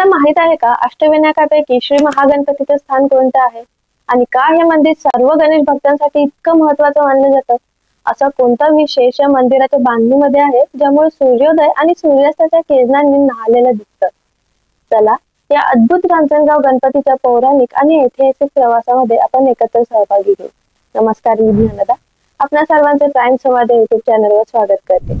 तुम्हाला माहीत आहे का? अष्टविनायकापैकी श्री महागणपतीचं स्थान कोणतं आहे? आणि का हे मंदिर सर्व गणेश भक्तांसाठी इतकं महत्वाचं मानलं जातं? असा कोणता विशेष या मंदिराच्या बांधणीमध्ये आहे ज्यामुळे सूर्योदय आणि सूर्यास्ताच्या किरणांनी न्हालेलं दिसतं? चला या अद्भुत रांजणगाव गणपतीच्या पौराणिक आणि ऐतिहासिक प्रवासामध्ये आपण एकत्र सहभागी घेऊ नमस्कार मी ज्ञानदा. आपल्या सर्वांचे प्राईम संवाद युट्यूब चॅनलवर स्वागत करते.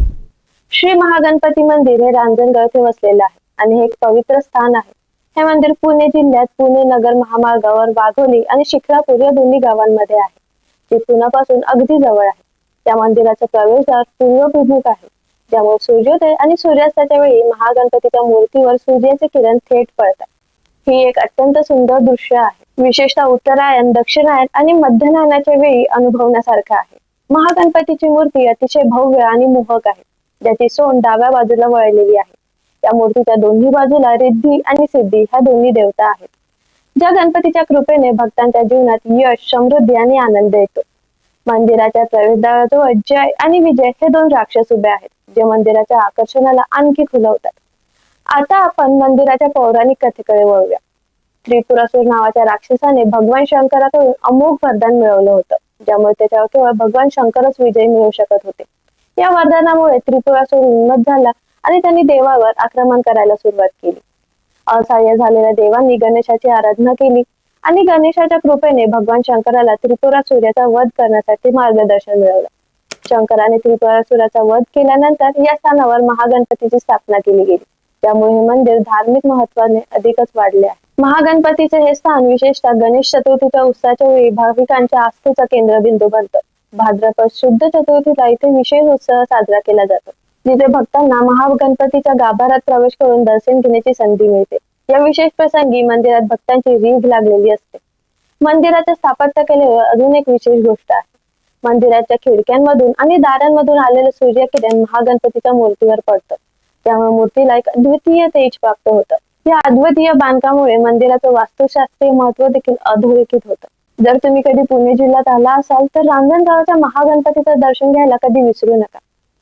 श्री महागणपती मंदिर हे रांजणगाव येथे वसलेलं आहे. आणि हे एक पवित्र स्थान आहे. हे मंदिर पुणे जिल्ह्यात पुणे नगर महामार्गावर वाघोली आणि शिखरापूर या दोन्ही गावांमध्ये आहे. जे पुण्यापासून अगदी जवळ आहे. त्या मंदिराचा प्रवेशद्वार पूर्वभिमुख आहे. ज्यामुळे सूर्योदय आणि सूर्यास्ताच्या वेळी महागणपतीच्या मूर्तीवर सूर्याचे किरण थेट पडतात. ही एक अत्यंत सुंदर दृश्य आहे. विशेषतः उत्तरायण दक्षिणायन आणि मध्यनायनाच्या वेळी अनुभवण्यासारखं आहे. महागणपतीची मूर्ती अतिशय भव्य आणि मोहक आहे. ज्याची सोंड डाव्या बाजूला वळलेली आहे. या मूर्तीच्या दोन्ही बाजूला रिद्धी आणि सिद्धी ह्या दोन्ही देवता आहेत. ज्या गणपतीच्या कृपेने भक्तांच्या जीवनात यश समृद्धी आणि आनंद येतो. मंदिराच्या प्रवेशद्वाराजवळ जय आणि विजय हे दोन राक्षस उभे आहेत जे मंदिराच्या आकर्षणाला आणखी खुलवतात. आता आपण मंदिराच्या पौराणिक कथेकडे वळूया. त्रिपुरासूर नावाच्या राक्षसाने भगवान शंकराकडून अमोघ वरदान मिळवलं होतं ज्यामुळे त्याच्यावर केवळ भगवान शंकरच विजयी मिळवू शकत होते. या वरदानामुळे त्रिपुरासूर उन्मत झाला आणि त्यांनी देवावर आक्रमण करायला सुरुवात केली. असहाय्य झालेल्या देवांनी गणेशाची आराधना केली आणि गणेशाच्या कृपेने भगवान शंकराला त्रिपुरासुराचा वध करण्यासाठी मार्गदर्शन मिळवलं. शंकराने त्रिपुरासुराचा वध केल्यानंतर या स्थानावर महागणपतीची स्थापना केली गेली. त्यामुळे हे मंदिर धार्मिक महत्वाने अधिकच वाढले आहे. महागणपतीचे हे स्थान विशेषतः गणेश चतुर्थीच्या उत्साहाच्या वेळी भाविकांच्या आस्थेचा केंद्रबिंदू बनतं. भाद्रपद शुद्ध चतुर्थीला इथे विशेष उत्सव साजरा केला जातो. जिथे भक्तांना महागणपतीच्या गाभारात प्रवेश करून दर्शन घेण्याची संधी मिळते. या विशेष प्रसंगी मंदिरात भक्तांची रीघ लागलेली असते. मंदिराच्या स्थापत्य कलेवर अजून एक विशेष गोष्ट आहे. मंदिराच्या खिडक्यांमधून आणि दारांमधून आलेलं सूर्यकिरण महागणपतीच्या मूर्तीवर पडतं. त्यामुळे मूर्तीला एक अद्वितीय तेज प्राप्त होतं. या अद्वितीय बांधकामुळे मंदिराचं वास्तुशास्त्रीय महत्त्व देखील अधोरेखित होतं. जर तुम्ही कधी पुणे जिल्ह्यात आला असाल तर रांजणगावच्या महागणपतीचं दर्शन घ्यायला कधी विसरू नका.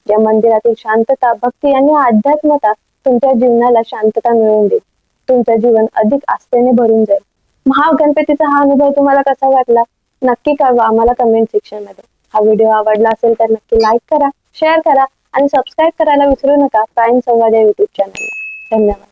या मंदिरातील शांतता भक्ती आणि अध्यात्मता तुमच्या जीवनाला शांतता मिळवून देईल. तुमचं जीवन अधिक आस्थेने भरून जाईल. महागणपतीचा हा अनुभव तुम्हाला कसा वाटला? नक्की कळवा आम्हाला कमेंट सेक्शनमध्ये. हा व्हिडिओ आवडला असेल तर नक्की लाईक करा शेअर करा आणि सबस्क्राईब करायला विसरू नका. प्राईम संवाद या युट्यूब चॅनलला धन्यवाद.